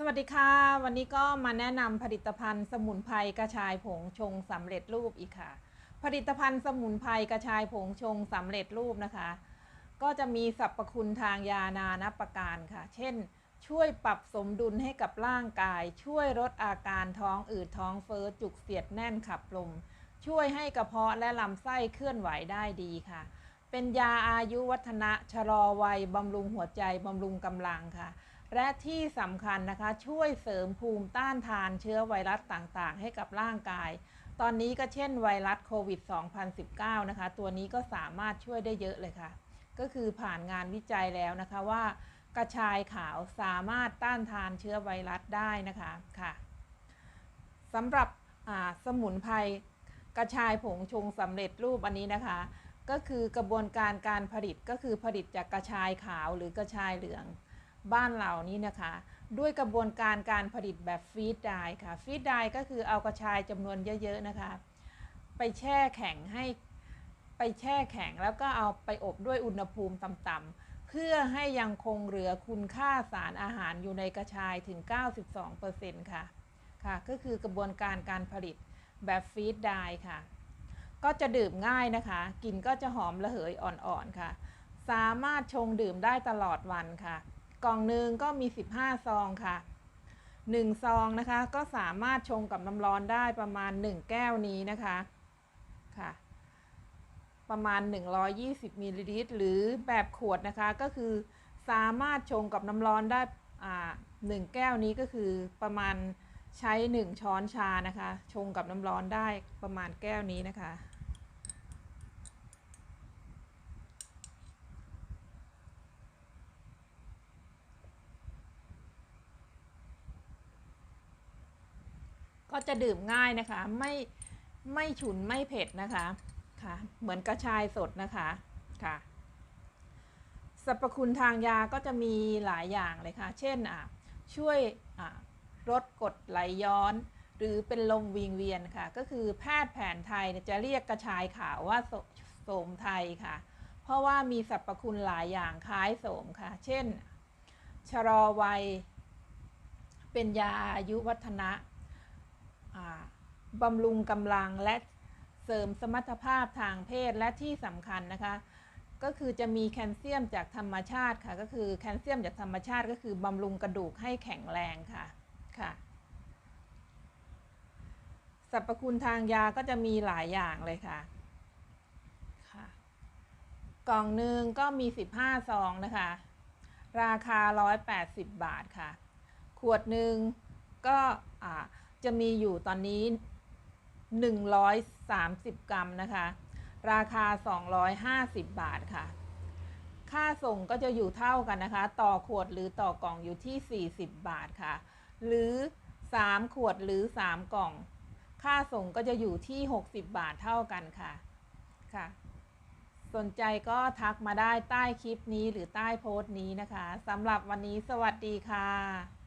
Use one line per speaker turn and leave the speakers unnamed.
สวัสดีค่ะ วันนี้ก็มาแนะนำผลิตภัณฑ์สมุนไพรกระชายผงชงสำเร็จรูปอีกค่ะ ผลิตภัณฑ์สมุนไพรกระชายผงชงสำเร็จรูปนะคะ ก็จะมีสรรพคุณทางยานานับประการค่ะ เช่น ช่วยปรับสมดุลให้กับร่างกาย ช่วยลดอาการท้องอืดท้องเฟ้อจุกเสียดแน่นขับลม ช่วยให้กระเพาะและลำไส้เคลื่อนไหวได้ดีค่ะ เป็นยาอายุวัฒนะชะลอวัยบำรุงหัวใจบำรุงกำลังค่ะ และที่สำคัญนะคะช่วยเสริมภูมิต้านทานเชื้อไวรัสต่างๆ ให้กับร่างกาย ตอนนี้ก็เช่นไวรัสโควิด 2019 นะคะ ตัวนี้ก็สามารถช่วยได้เยอะเลยค่ะ ก็คือผ่านงานวิจัยแล้วนะคะว่ากระชายขาวสามารถต้านทานเชื้อไวรัสได้นะคะค่ะสำหรับสมุนไพรกระชายผงชงสำเร็จรูปอันนี้นะคะ ก็คือกระบวนการการผลิตก็คือผลิตจากกระชายขาวหรือกระชายเหลือง บ้านเรานี้นะคะ ด้วยกระบวนการการผลิตแบบฟีดไดค่ะฟีดไดก็คือเอากระชายจำนวนเยอะๆนะคะ ไปแช่แข็งให้ไปแช่แข็งแล้วก็เอาไปอบด้วยอุณหภูมิต่ำๆเพื่อให้ยังคงเหลือคุณค่าสารอาหารอยู่ในกระชายถึง 92%ค่ะค่ะ ก็คือกระบวนการการผลิตแบบฟีดไดค่ะ ก็จะดื่มง่ายนะคะกลิ่นก็จะหอมระเหยอ่อนๆค่ะ สามารถชงดื่มได้ตลอดวันค่ะ กล่องหนึ่งก็มี 15 ซองค่ะ 1 ซองนะคะก็สามารถชงกับน้ำร้อนได้ประมาณ 1 แก้วนี้นะคะค่ะ ประมาณ 120มิลลิลิตรหรือแบบขวดนะคะก็คือสามารถชงกับน้ำร้อนได้อ่าหนึ่งแก้วนี้ก็คือประมาณใช้ 1 ช้อนชานะคะ ชงกับน้ำร้อนได้ประมาณแก้วนี้นะคะ ก็จะดื่มง่ายนะคะ ไม่ไม่ฉุนไม่เผ็ดนะคะค่ะ เหมือนกระชายสดนะคะค่ะสรรพคุณทางยาก็จะมีหลายอย่างเลยค่ะ เช่นอะช่วยอะลดกรดไหลย้อน หรือเป็นลมวิงเวียนค่ะ ก็คือแพทย์แผนไทยจะเรียกกระชายขาวว่าโสโสมไทยค่ะ เพราะว่ามีสรรพคุณหลายอย่างคล้ายโสมค่ะ เช่น ชะลอวัย เป็นยาอายุวัฒนะ บำรุงกำลังและเสริมสมรรถภาพทางเพศและที่สำคัญนะคะ ก็คือจะมีแคลเซียมจากธรรมชาติค่ะ ก็คือแคลเซียมจากธรรมชาติก็คือบำรุงกระดูกให้แข็งแรงค่ะค่ะสรรพคุณทางยาก็จะมีหลายอย่างเลยค่ะค่ะ กล่องหนึ่งก็มี 15 ซองนะคะ ราคา 180 บาทค่ะ ขวดหนึ่งก็อ่า จะมีอยู่ตอนนี้ 130 กรัมนะคะ ราคา 250 บาทค่ะ ค่าส่งก็จะอยู่เท่ากันนะคะ ต่อขวดหรือต่อกล่องอยู่ที่ 40 บาทค่ะ หรือ 3 ขวดหรือ 3 กล่อง ค่าส่งก็จะอยู่ที่ 60 บาทเท่ากันค่ะค่ะ สนใจก็ทักมาได้ใต้คลิปนี้หรือใต้โพสต์นี้นะคะสำหรับวันนี้สวัสดีค่ะ